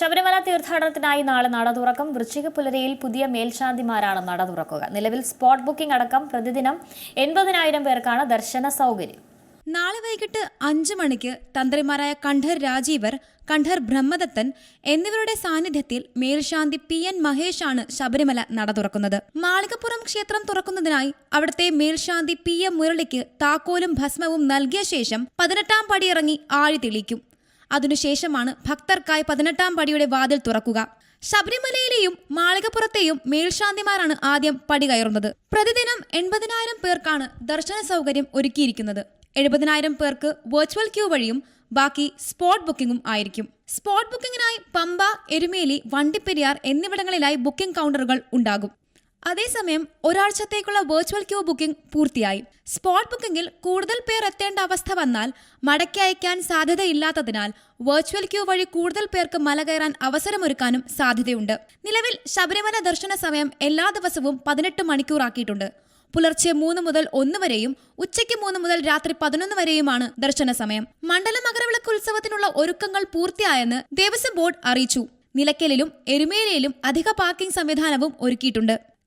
ശബരിമല തീർത്ഥാടനത്തിനായി നാളെ നട തുറക്കും. വൃശ്ചിക പുലരയിൽ പുതിയ മേൽശാന്തിമാരാണ് നട തുറക്കുക. നിലവിൽ സ്പോട്ട് ബുക്കിംഗ് അടക്കം പ്രതിദിനം എൺപതിനായിരം പേർക്കാണ് ദർശന സൗകര്യം. നാളെ വൈകിട്ട് അഞ്ചു മണിക്ക് തന്ത്രിമാരായ കണ്ഠർ രാജീവർ കണ്ഠർ ബ്രഹ്മദത്തൻ എന്നിവരുടെ സാന്നിധ്യത്തിൽ മേൽശാന്തി പി എൻ മഹേഷ് ആണ് ശബരിമല നട തുറക്കുന്നത്. മാളികപ്പുറം ക്ഷേത്രം തുറക്കുന്നതിനായി അവിടുത്തെ മേൽശാന്തി പി എം മുരളിക്ക് താക്കോലും ഭസ്മവും നൽകിയ ശേഷം പതിനെട്ടാം പടിയിറങ്ങി ആഴി തെളിയിക്കും. അതിനുശേഷമാണ് ഭക്തർക്കായി പതിനെട്ടാം പടിയുടെ വാതിൽ തുറക്കുക. ശബരിമലയിലെയും മാളികപ്പുറത്തെയും മേൽശാന്തിമാരാണ് ആദ്യം പടി കയറുന്നത്. പ്രതിദിനം എൺപതിനായിരം പേർക്കാണ് ദർശന സൗകര്യം ഒരുക്കിയിരിക്കുന്നത്. എഴുപതിനായിരം പേർക്ക് വെർച്വൽ ക്യൂ വഴിയും ബാക്കി സ്പോട്ട് ബുക്കിംഗും ആയിരിക്കും. സ്പോട്ട് ബുക്കിംഗിനായി പമ്പ എരുമേലി വണ്ടിപ്പെരിയാർ എന്നിവിടങ്ങളിലായി ബുക്കിംഗ് കൗണ്ടറുകൾ ഉണ്ടാകും. അതേസമയം ഒരാഴ്ചത്തേക്കുള്ള വെർച്വൽ ക്യൂ ബുക്കിംഗ് പൂർത്തിയായി. സ്പോട്ട് ബുക്കിംഗിൽ കൂടുതൽ പേർ എത്തേണ്ട അവസ്ഥ വന്നാൽ മടക്കി അയക്കാൻ സാധ്യതയില്ലാത്തതിനാൽ വെർച്വൽ ക്യൂ വഴി കൂടുതൽ പേർക്ക് മല കയറാൻ അവസരമൊരുക്കാനും സാധ്യതയുണ്ട്. നിലവിൽ ശബരിമല ദർശന സമയം എല്ലാ ദിവസവും പതിനെട്ട് മണിക്കൂറാക്കിയിട്ടുണ്ട്. പുലർച്ചെ മൂന്ന് മുതൽ ഒന്ന് വരെയും ഉച്ചയ്ക്ക് മൂന്ന് മുതൽ രാത്രി പതിനൊന്ന് വരെയുമാണ് ദർശന സമയം. മണ്ഡല മകരവിളക്ക് ഉത്സവത്തിനുള്ള ഒരുക്കങ്ങൾ പൂർത്തിയായെന്ന് ദേവസ്വം ബോർഡ് അറിയിച്ചു. നിലയ്ക്കലിലും എരുമേലയിലും അധിക പാർക്കിംഗ് സംവിധാനവും ഒരുക്കിയിട്ടുണ്ട്.